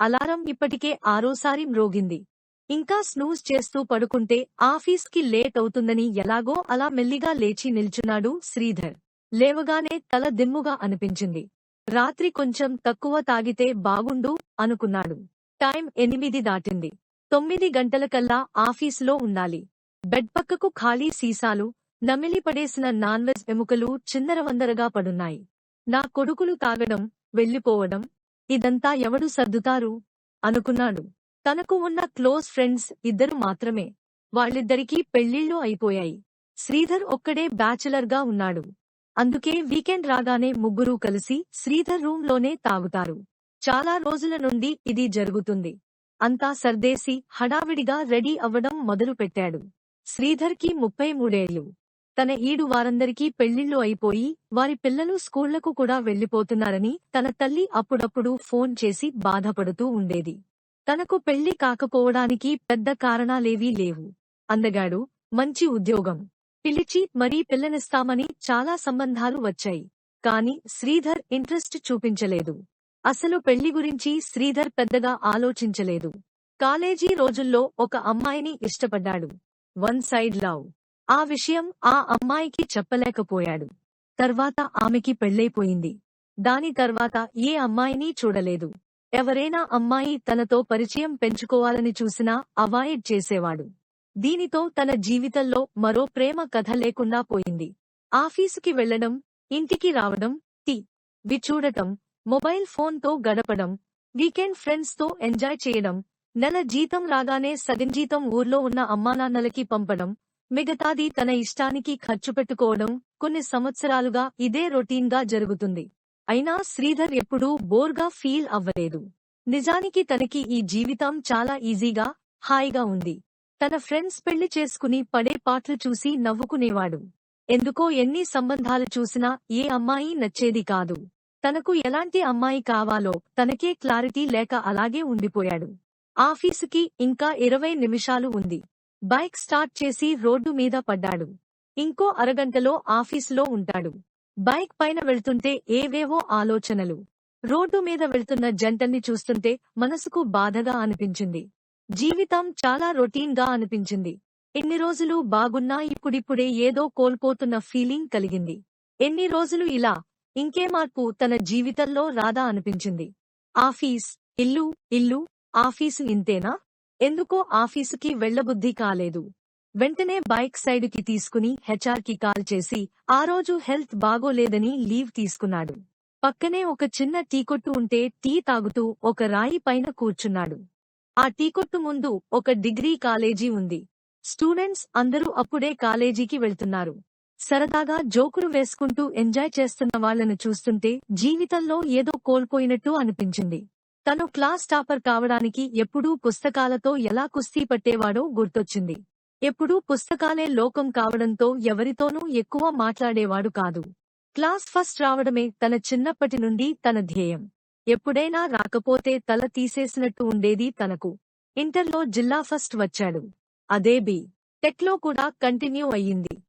Alarm ఇప్పటికే ఆరోసారి మ్రోగింది. ఇంకా snooze చేస్తూ పడుకుంటే ఆఫీస్కి లేట్ అవుతుందని ఎలాగో అలా మెల్లిగా లేచి నిల్చున్నాడు శ్రీధర్. లేవగానే తల దిమ్ముగా అనిపించింది. రాత్రి కొంచెం తక్కువ తాగితే బాగుండు అనుకున్నాడు. టైం ఎనిమిది దాటింది. తొమ్మిది గంటలకల్లా ఆఫీసులో ఉండాలి. బెడ్ పక్కకు ఖాళీ సీసాలు నమిలిపడేసిన నాన్వెజ్ నాన్ వెజ్ ఎముకలు చిందరవందరగా పడున్నాయి. నా కొడుకులు తాగడం వెళ్ళిపోవడం ఇదంతా ఎవడు సర్దుతారు? అనుకున్నాడు. తనకు ఉన్న క్లోజ్ ఫ్రెండ్స్ ఇద్దరు మాత్రమే. వాళ్ళిద్దరికీ పెళ్ళిళ్ళు అయిపోయాయి. శ్రీధర్ ఒక్కడే బ్యాచులర్గా ఉన్నాడు. అందుకే వీకెండ్ రాగానే ముగ్గురూ కలిసి శ్రీధర్ రూంలోనే తాగుతారు. చాలా రోజుల నుండి ఇది జరుగుతుంది. అంతా సర్దేసి హడావిడిగా రెడీ అవ్వడం మొదలుపెట్టాడు. శ్రీధర్కి ముప్పై మూడేళ్ళు తన ఈడు వారందరికీ పెళ్ళిళ్ళు అయిపోయి వారి పిల్లలు స్కూళ్ళకు కూడా వెళ్ళిపోతున్నారని తన తల్లి అప్పుడప్పుడు ఫోన్ చేసి బాధపడుతూ ఉండేది. తనకు పెళ్ళి కాకపోవడానికి పెద్ద కారణాలేవీ లేవు. అందగాడు మంచి ఉద్యోగం. పిలిచి మరీ పిల్లనిస్తామని చాలా సంబంధాలు వచ్చాయి. కాని శ్రీధర్ ఇంట్రెస్ట్ చూపించలేదు. అసలు పెళ్ళి గురించి శ్రీధర్ పెద్దగా ఆలోచించలేదు. కాలేజీ రోజుల్లో ఒక అమ్మాయిని ఇష్టపడ్డాడు. One side love. ఆ విషయం ఆ అమ్మాయికి చెప్పలేకపోయాడు. తర్వాత ఆమెకి పెళ్ళైపోయింది దాని తర్వాత ఏ అమ్మాయిని చూడలేదు. ఎవరైనా అమ్మాయి తనతో పరిచయం పెంచుకోవాలని చూసినా అవాయిడ్ చేసేవాడు. దీనితో తన జీవితంలో మరో ప్రేమ కథ లేకుండా పోయింది. ఆఫీసుకి వెళ్ళడం ఇంటికి రావడం టీ వి చూడటం మొబైల్ ఫోన్తో గడపడం వీకెండ్ ఫ్రెండ్స్తో ఎంజాయ్ చేయడం నెల జీతం రాగానే సగం జీతం ఊర్లో ఉన్న అమ్మానాన్నలకి పంపడం మిగతాది తన ఇష్టానికి ఖర్చు పెట్టుకోవడం కొన్ని సంవత్సరాలుగా ఇదే రొటీన్గా జరుగుతుంది. అయినా శ్రీధర్ ఎప్పుడూ బోర్గా ఫీల్ అవ్వలేదు. నిజానికి తనకి ఈ జీవితం చాలా ఈజీగా హాయిగా ఉంది. తన ఫ్రెండ్స్ పెళ్ళి చేసుకుని పడే పాటలు చూసి నవ్వుకునేవాడు. ఎందుకో ఎన్ని సంబంధాలు చూసినా ఏ అమ్మాయి నచ్చేది కాదు. తనకు ఎలాంటి అమ్మాయి కావాలో తనకే క్లారిటీ లేక అలాగే ఉండిపోయాడు. ఆఫీసుకి ఇంకా ఇరవై నిమిషాలు ఉంది. బైక్ స్టార్ట్ చేసి రోడ్డు మీద పడ్డాడు. ఇంకో అరగంటలో ఆఫీసులో ఉంటాడు. బైక్ పైన వెళ్తుంటే ఏవేవో ఆలోచనలు. రోడ్డు మీద వెళ్తున్న జంటల్ని చూస్తుంటే మనసుకు బాధగా అనిపించింది. జీవితం చాలా రొటీన్గా అనిపించింది. ఎన్ని రోజులు బాగున్నా ఇప్పుడిప్పుడే ఏదో కోల్పోతున్న ఫీలింగ్ కలిగింది. ఎన్ని రోజులు ఇలా ఇంకే మార్పు తన జీవితంలో రాదా అనిపించింది. ఆఫీస్ ఇల్లు ఇల్లు ఆఫీసు ఇంతేనా? ఎందుకో ఆఫీసుకి వెళ్ళబుద్ధి కాలేదు. వెంటనే బైక్ సైడుకి తీసుకుని హెచ్ఆర్కి కాల్ చేసి ఆ రోజు హెల్త్ బాగోలేదని లీవ్ తీసుకున్నాడు. పక్కనే ఒక చిన్న టీకొట్టు ఉంటే టీ తాగుతూ ఒక రాయి పైన కూర్చున్నాడు. ఆ టీకొట్టు ముందు ఒక డిగ్రీ కాలేజీ ఉంది. స్టూడెంట్స్ అందరూ అప్పుడే కాలేజీకి వెళ్తున్నారు. సరదాగా జోకులు వేసుకుంటూ ఎంజాయ్ చేస్తున్న వాళ్ళను చూస్తుంటే జీవితంలో ఏదో కోల్పోయినట్టు అనిపించింది. తను క్లాస్ టాపర్ కావడానికి ఎప్పుడూ పుస్తకాలతో ఎలా కుస్తీ పట్టేవాడో గుర్తొచ్చింది. ఎప్పుడూ పుస్తకాలే లోకం కావడంతో ఎవరితోనూ ఎక్కువ మాట్లాడేవాడు కాదు. క్లాస్ ఫస్ట్ రావడమే తన చిన్నప్పటి నుండి తన ధ్యేయం. ఎప్పుడైనా రాకపోతే తల తీసేసినట్టు ఉండేది తనకు. ఇంటర్లో జిల్లా ఫస్ట్ వచ్చాడు. అదే బి. టెక్లో కూడా కంటిన్యూ అయ్యింది.